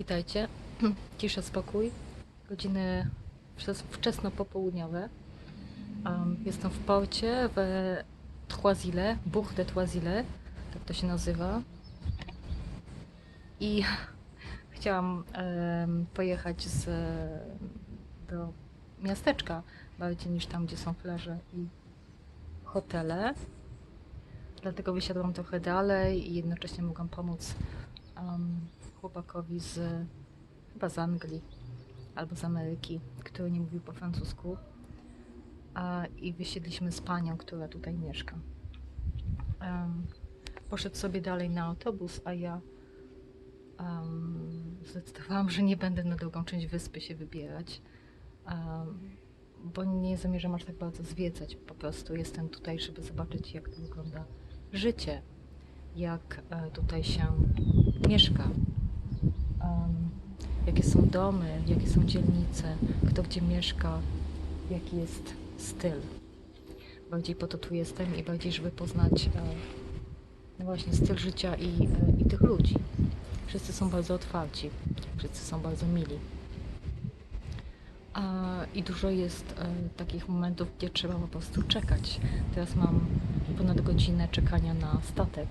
Witajcie. Cisza, spokój. Godziny wczes- wczesno-popołudniowe. Um, jestem w porcie w Troisile, Bourg de Troisile, tak to się nazywa. I chciałam em, pojechać z, do miasteczka, bardziej niż tam, gdzie są plaże i hotele. Dlatego wysiadłam trochę dalej i jednocześnie mogłam pomóc um, chłopakowi z chyba z Anglii albo z Ameryki, który nie mówił po francusku. A, I wysiedliśmy z panią, która tutaj mieszka. Em, poszedł sobie dalej na autobus, a ja em, zdecydowałam, że nie będę na drugą część wyspy się wybierać, em, bo nie zamierzam aż tak bardzo zwiedzać. Po prostu jestem tutaj, żeby zobaczyć, jak to wygląda życie, jak e, tutaj się mieszka, jakie są domy, jakie są dzielnice, kto gdzie mieszka, jaki jest styl. Bardziej po to tu jestem i bardziej, żeby poznać e, no właśnie styl życia i, e, i tych ludzi. Wszyscy są bardzo otwarci, wszyscy są bardzo mili. I dużo jest e, takich momentów, gdzie trzeba po prostu czekać. Teraz mam ponad godzinę czekania na statek.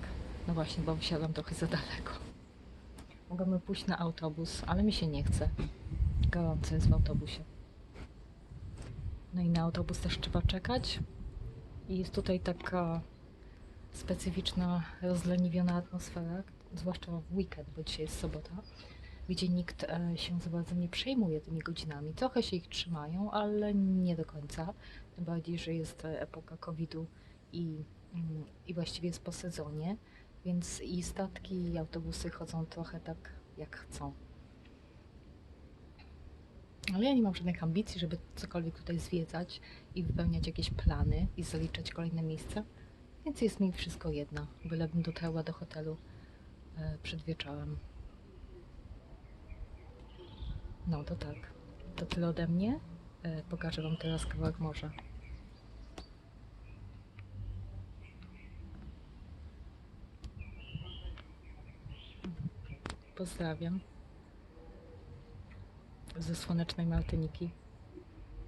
No właśnie, bo wysiadam trochę za daleko. Mogłabym pójść na autobus, ale mi się nie chce. Gorąco jest w autobusie. No i na autobus też trzeba czekać. I jest tutaj taka specyficzna, rozleniwiona atmosfera, zwłaszcza w weekend, bo dzisiaj jest sobota, gdzie nikt e, się za bardzo nie przejmuje tymi godzinami. Trochę się ich trzymają, ale nie do końca. Tym bardziej, że jest e, epoka COVID-u i, mm, i właściwie jest po sezonie, więc i statki, i autobusy chodzą trochę tak, jak chcą. Ale ja nie mam żadnych ambicji, żeby cokolwiek tutaj zwiedzać i wypełniać jakieś plany i zaliczać kolejne miejsca, więc jest mi wszystko jedno, bylebym dotarła do hotelu e, przed wieczorem. No to tak, to tyle ode mnie. E, pokażę Wam teraz kawałek morza. Pozdrawiam ze słonecznej Martyniki.